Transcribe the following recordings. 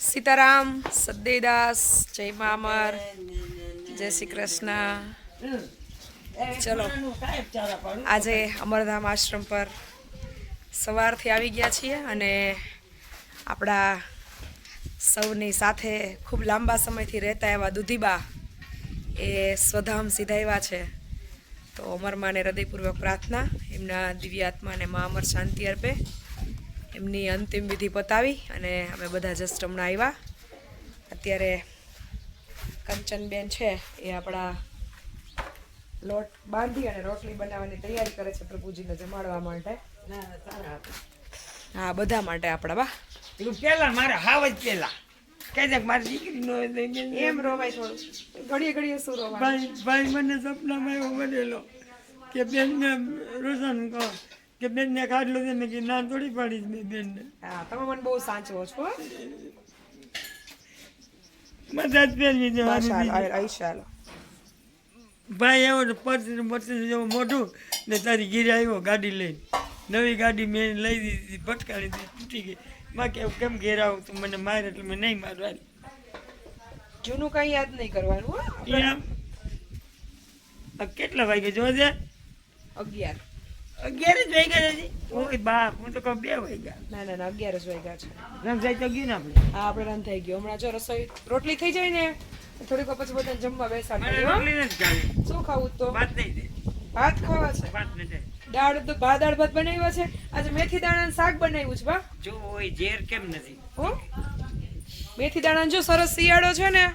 સીતારામ, સદેદાસ, જય મામર, જય શ્રી કૃષ્ણ. ચલો, આજે અમરધામ આશ્રમ પર સવારથી આવી ગયા છીએ અને આપણા સૌની સાથે ખૂબ લાંબા સમયથી રહેતા એવા દુધીબા એ સ્વધામ સીધાવ્યા છે. તો અમરમાને હૃદયપૂર્વક પ્રાર્થના, એમના દિવ્ય આત્માને મા અમર શાંતિ અર્પે. એમની અંતિમ વિધિ પતાવી અને અમે બધા જસ્ટ હમણાં આવ્યા અત્યારે કંચનબેન છે એ આપણા લોટ બાંધી અને રોટલી બનાવવાની તૈયારી કરે છે પ્રભુજીને જમાડવા માટે. હા બધા માટે આપણા બા. પેલું પેલા મારે હાવ જ પેલા. કહી દે મારી દીકરી નો એમ રોવાય થોડું ઘડીએ ઘડીએ શું રોવાય ભાઈ ભાઈ મને સપનામાં એવો બનેલો કે બેનને રોશન કહો કે બેન ને કાઢ દે મેં કે ના થોડી પાડી મેં બેનને. હા તમે મને બહુ સાચવો છો મદદ પહેરવી આઈ ચાલો ભાઈ એવો ને પર્સ ને જેવો મોઢું ને તારી ઘીરે આવ્યો ગાડી લઈને. નવી ગાડી મેં લઈ દીધી ભટકાડી દીધી તૂટી ગઈ. બાકી એવું કેમ ઘેર આવું? તું મને માર એટલે મેં નહીં મારવાની. જૂનું કઈ યાદ નહીં કરવાનું કેટલા વાગે જોજે અગિયાર. અગિયાર જ વાગ્યા છે ઓય બાપ હું તો કહું બે વાગ્યા. ના ના ના અગિયાર જ વાગ્યા છે. રમઝાઈ તો ગયું ને આપણે? હા આપણે રાંધાઈ ગયો. હમણાં જો રસોઈ રોટલી થઈ જાય ને થોડીક વાર પછી બધાને જમવા બેસાડી રોટલી નથી ખાવી. શું ખાવું તો? ભાત નહીં દે ભાત ખાવા છે? ભાત નહીં દાળ તો ભા દાળ ભાત બનાવ્યા છે. આજે મેથી દાણા શાક બનાવ્યું છે બા. જો ઓય ઝેર કેમ નથી? હો? મેથી દાણા જો સરસ શિયાળો છે ને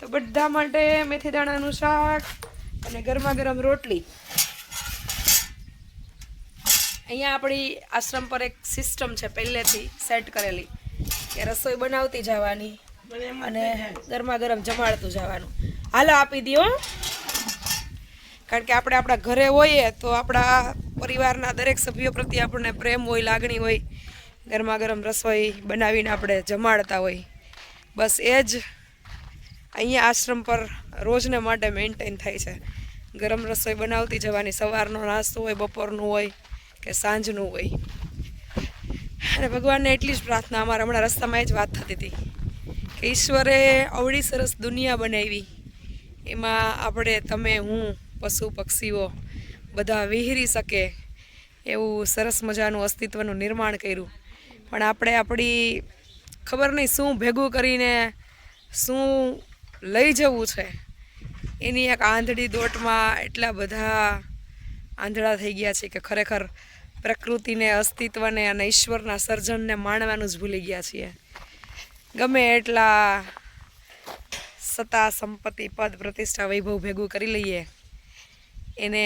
તો બધા માટે મેથી દાણાનું શાક અને ગરમા ગરમ રોટલી. અહીંયા આપણી આશ્રમ પર એક સિસ્ટમ છે પહેલેથી સેટ કરેલી કે રસોઈ બનાવતી જવાની અને ગરમા ગરમ જમાડતું જવાનું. હાલો આપી દો કારણ કે આપણે આપણા ઘરે હોઈએ તો આપણા પરિવારના દરેક સભ્યો પ્રત્યે આપણને પ્રેમ હોય, લાગણી હોય ગરમા ગરમ રસોઈ બનાવીને આપણે જમાડતા હોય. બસ એ જ અહીંયા આશ્રમ પર રોજને માટે મેન્ટેન થાય છે. ગરમ રસોઈ બનાવતી જવાની, સવારનો નાસ્તો હોય, બપોરનું હોય કે સાંજનું હોય. અને ભગવાનને એટલી જ પ્રાર્થના, અમારા હમણાં રસ્તામાં એ જ વાત થતી હતી કે ઈશ્વરે અવળી સરસ દુનિયા બનાવી. એમાં આપણે, તમે, હું, પશુ, પક્ષીઓ બધા વિહરી શકે એવું સરસ મજાનું અસ્તિત્વનું નિર્માણ કર્યું. પણ આપણે આપણી ખબર નહીં શું ભેગું કરીને શું લઈ જવું છે. એની એક આંધળી દોટમાં એટલા બધા આંધળા થઈ ગયા છે કે ખરેખર પ્રકૃતિને, અસ્તિત્વને અને ઈશ્વરના સર્જનને માણવાનું જ ભૂલી ગયા છીએ. ગમે એટલા સત્તા, સંપત્તિ, પદ, પ્રતિષ્ઠા, વૈભવ ભેગું કરી લઈએ, એને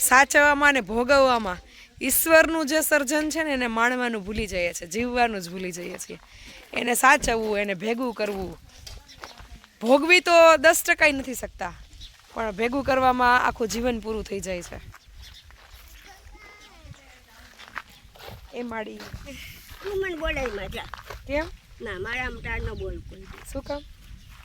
સાચવવામાં અને ભોગવવામાં ઈશ્વરનું જે સર્જન છે ને એને માણવાનું ભૂલી જઈએ છીએ, જીવવાનું જ ભૂલી જઈએ છીએ. એને સાચવવું, એને ભેગું કરવું. ભોગવી તો દસ ટકાય નથી શકતા. પણ ભેગું કરવામાં આખું જીવન પૂરું થઈ જાય છે. એ માડી. તું મને બોલાય મજા કેમ? ના મારા આમ તાર ન બોલ કોઈ. શું કામ?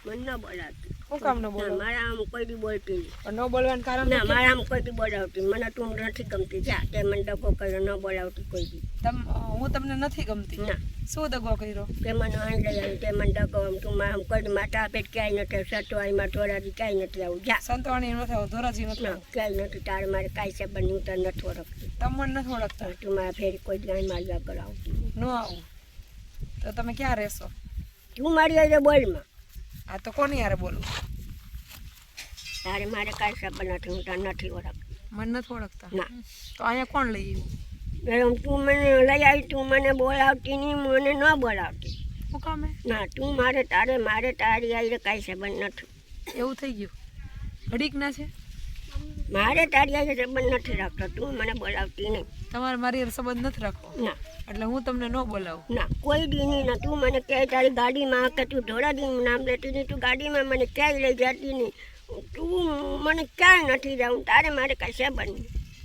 મને ન બોલાવતી. શું કામ ન બોલો? મારા આમ કોઈ બી બોલતી નહીં ન બોલવાનું કારણ ના મારા આમ કોઈ બી બોલાવતી મને તું નથી ગમતી. જા તે મને ડકો કર્યો ન બોલાવતી કોઈ દી તમ હું તમને નથી ગમતી. ના. શું દગો કર્યો? તે મને આણ લઈ આવી તે મને આમ તું મારા આમ કોઈ માતા પેટ ક્યાંય નથી સટવાઈમાં થોડાથી ક્યાંય નથી આવું. જા. સંતવાણી નથી આવું ધોરાજી નથી આવું ક્યાંય નથી. તારે મારે કાંઈ છે બન્યું હું તને નથી ઓળખતી. તમને નથી ઓળખતા. તું મારા ફેરી કોઈ ગાય મારવા કરાવતી ન આવું. તો તમે ક્યાં રહેશો? હું મારી આજે બોલમાં. આ તો કોની યારે બોલું? તારે મારે કાંઈ સબંધ નથી હું તને નથી ઓળખતી. મને નથી ઓળખતા? ના. તો અહીંયા કોણ લઈ આવ્યું? તું મને લઈ આવી તું મને બોલાવતી નહીં મને ન બોલાવતી. કામે? ના તું મારે તારે મારે તારી આવીને કાંઈ સંબંધ નથી. એવું થઈ ગયું. ઘડીક ના છે? મારે તારી આવીને સંબંધ નથી રાખતો તું મને બોલાવતી નહીં. તમારે મારી સંબંધ નથી રાખવો. ના. એટલે હું તમને ન બોલાવું. ના કોઈ દિન નહીં ના તું મને કહે તારી ગાડીમાં કે તું ધોળાદીનું નામ લેતી નહીં તું ગાડીમાં મને ક્યાંય લઈ જતી નહીં. તું મને ક્યાંય નથી જાઉં તારે મારે કાંઈ સંબંધ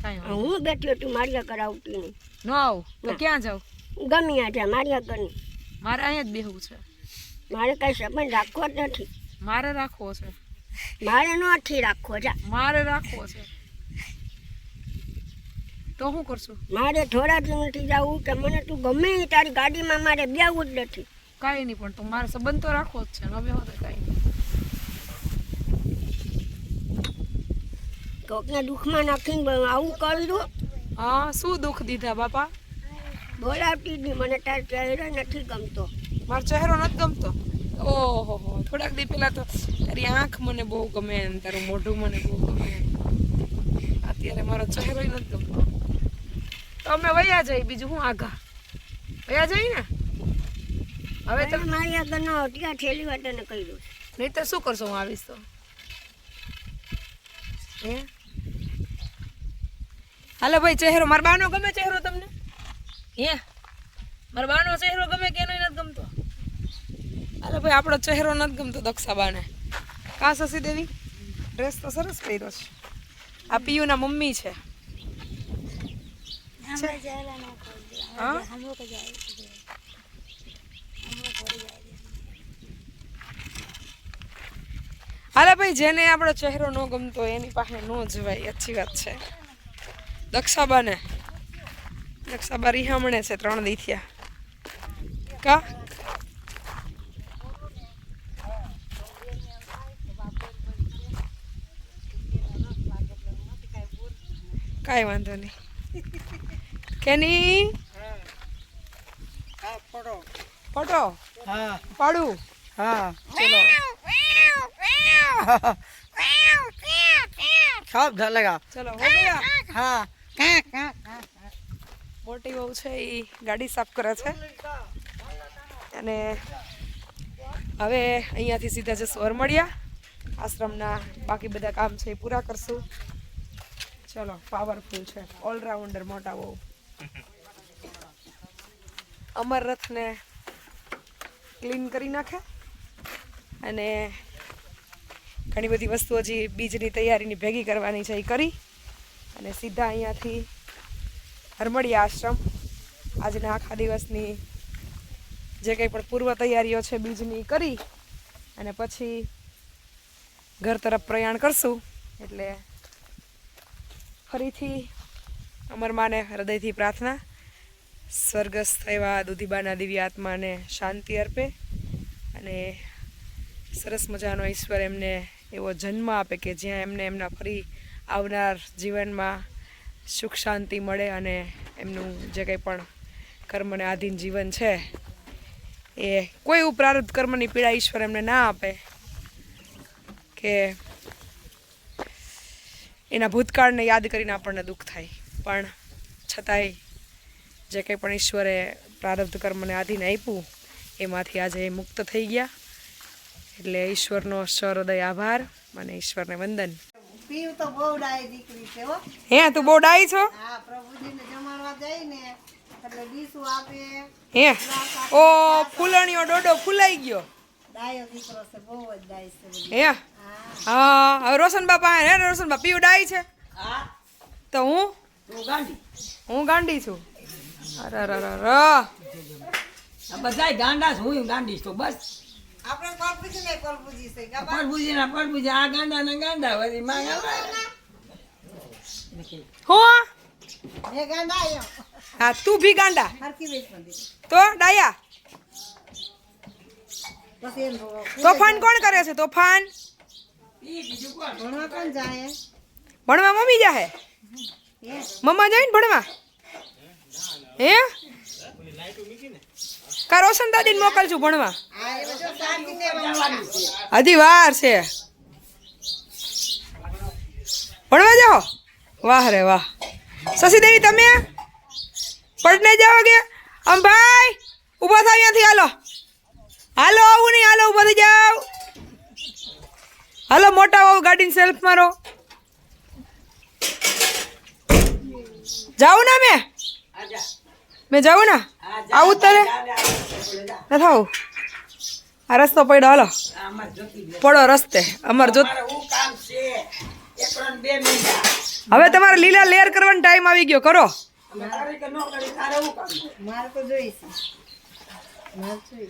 નહીં હું બેઠી તું મારી કરાવતી નહીં. ન આવું તો ક્યાં જાઉં? ગમી આ જા મારી આગળ મારે અહીંયા જ બેહવું છે. મારે કાંઈ સંબંધ રાખવો જ નથી. મારે રાખવો છે. મારે નથી રાખવો જા. મારે રાખવો છે. તો શું કરશું? મારે થોડાથી નથી જવું કે મને તું ગમે તારી ગાડીમાં મારે બેવું જ નથી. કાંઈ નહીં પણ તો મારે સંબંધ તો રાખવો જ છે. હવે હવે કાંઈ કોકના દુઃખમાં નાખીને આવું કર્યું? હા શું દુઃખ દીધા બાપા? બોલાવતી જ મને તાર ચહેરો નથી ગમતો. મારો ચહેરો નથી ગમતો? ઓહો હો. થોડાક દી પહેલાં તો તારી આંખ મને બહુ ગમે તારું મોઢું મને બહુ ગમે. અત્યારે મારો ચહેરો નથી ગમતો. તો અમે વયા જઈ બીજું હું આગા વયા જઈ ને? હવે તમે મારી આગળનો અટિયા ઠેલી વાર તને કહ્યું નહીં તો શું કરશો હું આવીશ તો. હે? હાલો ભાઈ ચહેરો મારા બાનો ગમે ચહેરો તમને? હે? મારા બાનો ચહેરો ગમે કે નહીં નથી ગમતો? હાલો ભાઈ આપણો ચહેરો નથી ગમતો દક્ષાબાને. કા શશી દેવી ડ્રેસ તો સરસ પહેર્યો છે. આ પિયુના મમ્મી છે. હા? હાલે ભાઈ જેને આપણો ચહેરો ન ગમતો એની પાસે ન જવાય. અચ્છી વાત છે. દક્ષાબાને. દક્ષાબા રિહામણે છે ત્રણ દીથિયા કા? કાંઈ વાંધો નહીં. એની ફોટો. હા પાડું. હા. ચલો. સાફ ઝાલેગા ચલો હો ગયા. હા. મોટી બહુ છે એ ગાડી સાફ કરે છે. અને હવે અહીંયાથી સીધા જશું મળ્યા. આશ્રમના બાકી બધા કામ છે એ પૂરા કરશું. ચલો પાવરફુલ છે. ઓલરાઉન્ડર મોટા બહુ અમર રથને ક્લીન કરી નાખે અને ઘણી બધી વસ્તુઓ હજી બીજની તૈયારીની ભેગી કરવાની છે એ કરી અને સીધા અહીંયાથી હરમડિયા આશ્રમ આજના આખા દિવસની જે કંઈ પણ પૂર્વ તૈયારીઓ છે બીજની કરી અને પછી ઘર તરફ પ્રયાણ કરશું એટલે ફરીથી અમરમાને હૃદયથી પ્રાર્થના સ્વર્ગસ્થ એવા દુધીબાના દિવ્ય આત્માને શાંતિ અર્પે અને સરસ મજાનો ઈશ્વર એમને એવો જન્મ આપે કે જ્યાં એમને એમના ફરી આવનાર જીવનમાં સુખ શાંતિ મળે અને એમનું જે કંઈ પણ કર્મને આધીન જીવન છે, એ કોઈ એવું કર્મની પીડા ઈશ્વર એમને ના આપે કે એના ભૂતકાળને યાદ કરીને આપણને દુઃખ થાય. પણ છતાંય જે કંઈ પણ ઈશ્વરે પ્રારબ્ધ કર્મને આધીન આપ્યું એમાંથી આજે એ મુક્ત થઈ ગયા. એટલે ઈશ્વરનો સહૃદય આભાર અને ઈશ્વરને વંદન. પીવ તો બહુ ડાય દીકરી છે હો. તું બહુ ડાઈ છો? હા ઓ ફૂલણીઓ ડોડો ફૂલાઈ ગયો. ડાયો ડાય. હે? હા. હવે રોશન બાપા હે? રોશન બાપા પીવું ડાઈ છે? તો હું? હું ગાંડી છું. અરે ર બધા ગાંડા છું હું ગાંડી તો બસ. આપણે પરપુજી ને પરપુજી છે ગા ના પરભુજી આ ગાંડા ના ગાંડા વળી માં હું ગાંડા તું ભી ગાંડા? તો ડાયા? તોફાન કોણ કરે છે તોફાન? ભણવા કોણ જાય ભણવા મમ્મી જાહે? મમ્મા જાય ને ભણવા? હે? કા રોશન દાદીને મોકલશું ભણવા. હજી વાર છે. ભણવા જાઓ? વાહ રે વાહ. શશી દેવી, તમે? પડને જાઓ કે? આમ ભાઈ, ઊભા થાય અહીંયાથી, હાલો. હાલો, આવું નહીં, હાલો, ઊભા થઈ જાઓ. હાલો, મોટા આવો ગાડીની સેલ્ફ મારો. જાઉં ના મેં મેં જાઉં ને? આવું જ તારે? ન થાવ આ રસ્તો પડ્યો હાલો. પડો રસ્તે. અમાર જો હવે તમારે લીલા લેર કરવાનો ટાઈમ આવી ગયો કરો. નથી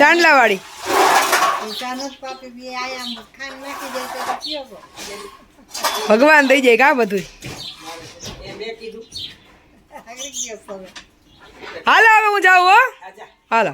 ચાંદલા વાળી ભગવાન થઈ જાય કા બધું હાલો હવે હું જાઉં હો. હાલો.